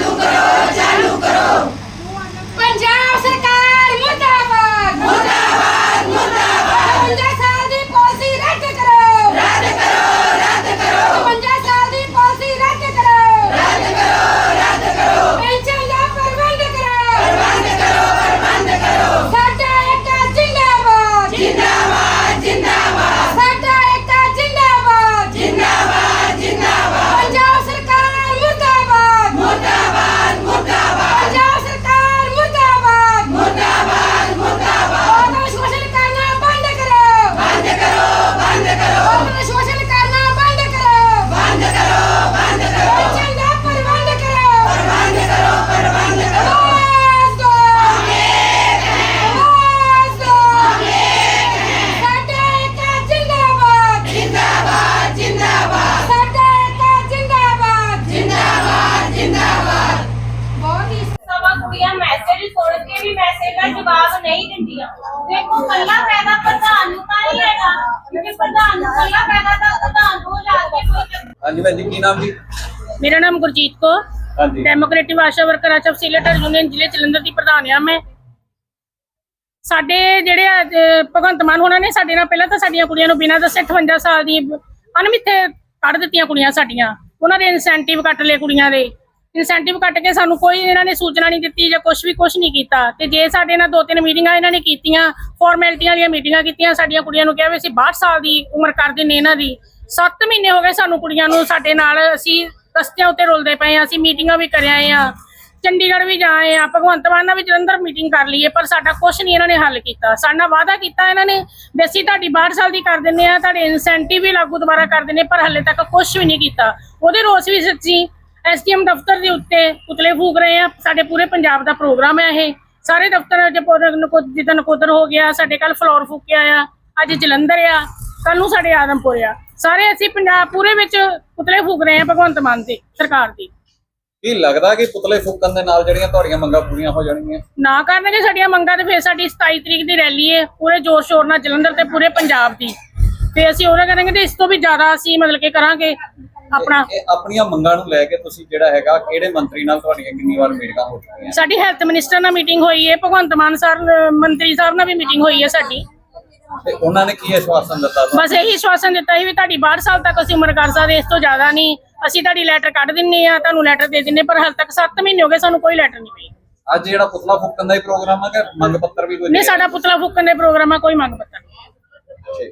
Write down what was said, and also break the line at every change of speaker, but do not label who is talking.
ચાલુ કરો ચાલુ કરો. ਨਹੀਂ ਦਿੰਦੀਆਂ। ਦੇਖੋ ਕੱਲਾ ਫਾਇਦਾ ਪ੍ਰਧਾਨ ਨੂੰ ਤਾਂ ਨਹੀਂ ਹੈਗਾ। ਕਿਉਂਕਿ ਪ੍ਰਧਾਨ ਨੂੰ ਕੱਲਾ ਫਾਇਦਾ ਤਾਂ ਪ੍ਰਧਾਨ ਨੂੰ ਜਾ ਕੇ ਕੋਈ
ਹਾਂਜੀ ਭੈਣ ਜੀ ਕੀ ਨਾਮ ਜੀ?
ਮੇਰਾ ਨਾਮ ਗੁਰਜੀਤ ਕੌਰ।
ਹਾਂਜੀ।
ਡੈਮੋਕ੍ਰੇਟਿਕ ਆਸ਼ਾ ਵਰਕਰ ਅਚਫ ਸੀਲੇਟਰ ਯੂਨੀਅਨ ਜ਼ਿਲ੍ਹੇ ਜਲੰਧਰ ਦੀ ਪ੍ਰਧਾਨ ਆ ਮੈਂ। ਸਾਡੇ ਜਿਹੜੇ ਅਹ, ਭਗਵੰਤ ਮਾਨ ਹੋਣਾ ਨੇ ਸਾਡੇ ਨਾਲ ਪਹਿਲਾਂ ਤਾਂ ਸਾਡੀਆਂ ਕੁੜੀਆਂ ਨੂੰ ਬਿਨਾਂ ਦੱਸੇ 58 ਸਾਲ ਦੀ ਅਨਮਿੱਥੇ ਕੱਢ ਦਿੱਤੀਆਂ ਕੁੜੀਆਂ ਸਾਡੀਆਂ। ਉਹਨਾਂ ਦੇ ਇਨਸੈਂਟਿਵ ਕੱਟ ਲਏ ਕੁੜੀਆਂ ਦੇ। ਇਨਸੈਂਟਿਵ ਕੱਟ ਕੇ ਸਾਨੂੰ ਕੋਈ ਇਹਨਾਂ ਨੇ ਸੂਚਨਾ ਨਹੀਂ ਦਿੱਤੀ ਜਾਂ ਕੁਝ ਵੀ ਕੁਝ ਨਹੀਂ ਕੀਤਾ। ਤੇ ਜੇ ਸਾਡੇ ਨਾਲ ਦੋ ਤਿੰਨ ਮੀਟਿੰਗਾਂ ਇਹਨਾਂ ਨੇ ਕੀਤੀਆਂ ਫਾਰਮੈਲਿਟੀਆਂ ਦੀਆਂ ਮੀਟਿੰਗਾਂ ਕੀਤੀਆਂ, ਸਾਡੀਆਂ ਕੁੜੀਆਂ ਨੂੰ ਕਿਹਾ ਵੀ ਅਸੀਂ 62 ਸਾਲ ਦੀ ਉਮਰ ਕਰ ਦਿੰਨੇ ਇਹਨਾਂ ਦੀ 7 ਮਹੀਨੇ ਹੋ ਗਏ ਸਾਨੂੰ ਕੁੜੀਆਂ ਨੂੰ ਸਾਡੇ ਨਾਲ ਅਸੀਂ ਰਸਤਿਆਂ ਉੱਤੇ ਰੁਲਦੇ ਪਏ ਆ ਅਸੀਂ ਮੀਟਿੰਗਾਂ ਵੀ ਕਰ ਆਏ ਆ ਚੰਡੀਗੜ੍ਹ ਵੀ ਜਾਏ ਆਏ ਆ ਭਗਵੰਤ ਮਾਨ ਨਾਲ ਵੀ ਜਲੰਧਰ ਮੀਟਿੰਗ ਕਰ ਲਈਏ, ਪਰ ਸਾਡਾ ਕੁਝ ਨਹੀਂ ਇਹਨਾਂ ਨੇ ਹੱਲ ਕੀਤਾ। ਸਾਡਾ ਵਾਅਦਾ ਕੀਤਾ ਇਹਨਾਂ ਨੇ ਵੀ ਅਸੀਂ ਤੁਹਾਡੀ 62 ਸਾਲ ਦੀ ਕਰ ਦਿੰਨੇ ਆ ਤੁਹਾਡੇ ਇਨਸੈਂਟਿਵ ਵੀ ਲਾਗੂ ਦੁਬਾਰਾ ਕਰ ਦਿੰਨੇ ਪਰ ਹੱਲੇ ਤੱਕ ਕੁਝ ਵੀ ਨਹੀਂ ਕੀਤਾ। ਉਹਦੇ ਰੋਸ ਵੀ ਸੱਚੀ ਐਸਡੀਐਮ ਦਫ਼ਤਰ ਦੇ ਉੱਤੇ ਪੁਤਲੇ ਫੂਕ ਰਹੇ ਆ। ਸਾਡੇ ਪੂਰੇ ਪੰਜਾਬ ਦਾ ਪ੍ਰੋਗਰਾਮ ਹੈ ਇਹ। ਸਾਰੇ ਦਫ਼ਤਰ ਜਿੱਦਾਂ ਨਕੋਦਰ ਹੋ ਗਿਆ ਸਾਡੇ ਕੱਲ ਫਲੋਰ ਫੂਕਿਆ ਆ ਅੱਜ ਜਲੰਧਰ ਆ ਕੱਲ ਨੂੰ ਸਾਡੇ ਆਦਮਪੁਰ ਆ। ਸਾਰੇ ਅਸੀਂ ਪੰਜਾਬ ਪੂਰੇ ਵਿੱਚ ਪੁਤਲੇ ਫੂਕ ਰਹੇ ਆ ਭਗਵੰਤ ਮਾਨ ਦੇ ਸਰਕਾਰ ਦੀ।
ਕੀ ਲੱਗਦਾ ਕਿ ਪੁਤਲੇ ਫੂਕਣ ਦੇ ਨਾਲ ਜਿਹੜੀਆਂ ਤੁਹਾਡੀਆਂ ਮੰਗਾਂ ਪੂਰੀਆਂ ਹੋ ਜਾਣਗੀਆਂ?
ਨਾ ਕਰਨਗੇ ਸਾਡੀਆਂ ਮੰਗਾਂ ਤੇ ਫਿਰ ਸਾਡੀ 27 ਤਰੀਕ ਦੀ ਰੈਲੀ ਹੈ ਪੂਰੇ ਜ਼ੋਰ ਸ਼ੋਰ ਨਾਲ ਜਲੰਧਰ ਤੇ ਪੂਰੇ ਪੰਜਾਬ ਦੀ। ਤੇ ਅਸੀਂ ਉਹਦਾ ਕਰਾਂਗੇ ਤੇ ਇਸ ਤੋਂ ਵੀ ਜ਼ਿਆਦਾ ਅਸੀਂ ਮਤਲਬ ਕਿ ਕਰਾਂਗੇ। ਆਪਣਾ
ਇਹ ਆਪਣੀਆਂ ਮੰਗਾਂ ਨੂੰ ਲੈ ਕੇ ਤੁਸੀਂ ਜਿਹੜਾ ਹੈਗਾ ਕਿਹੜੇ ਮੰਤਰੀ ਨਾਲ ਤੁਹਾਡੀਆਂ ਕਿੰਨੀ ਵਾਰ ਮੀਟਿੰਗਾਂ ਹੋ ਚੁੱਕੀਆਂ?
ਸਾਡੀ ਹੈਲਥ ਮਿਨਿਸਟਰ ਨਾਲ ਮੀਟਿੰਗ ਹੋਈ ਹੈ ਭਗਵੰਤ ਮਾਨ ਸਰ ਮੰਤਰੀ ਸਾਹਿਬ ਨਾਲ ਵੀ ਮੀਟਿੰਗ ਹੋਈ ਹੈ ਸਾਡੀ।
ਤੇ ਉਹਨਾਂ ਨੇ ਕੀ ਆਸ਼ਵਾਸਨ ਦਿੱਤਾ?
ਬਸ ਇਹੀ ਸ਼ਵਾਸਨ ਦਿੱਤਾ ਸੀ ਵੀ ਤੁਹਾਡੀ 62 ਸਾਲ ਤੱਕ ਅਸੀਂ ਉਮਰ ਕਰ ਸਕਦੇ ਇਸ ਤੋਂ ਜ਼ਿਆਦਾ ਨਹੀਂ। ਅਸੀਂ ਤੁਹਾਡੀ ਲੈਟਰ ਕੱਢ ਦਿੰਨੇ ਆ ਤੁਹਾਨੂੰ ਲੈਟਰ ਦੇ ਦਿੰਨੇ ਪਰ ਹਾਲ ਤੱਕ 7 ਮਹੀਨੇ ਹੋ ਗਏ ਸਾਨੂੰ ਕੋਈ ਲੈਟਰ ਨਹੀਂ ਮਿਲੀ।
ਅੱਜ ਜਿਹੜਾ ਪੁਤਲਾ ਫੂਕਣ ਦਾ ਹੀ ਪ੍ਰੋਗਰਾਮ ਹੈ ਕਿ ਮੰਗ ਪੱਤਰ ਵੀ ਕੋਈ
ਨਹੀਂ ਸਾਡਾ ਪੁਤਲਾ ਫੂਕਣ ਦੇ ਪ੍ਰੋਗਰਾਮ ਆ ਕੋਈ ਮੰਗ ਪੱਤਰ ਨਹੀਂ।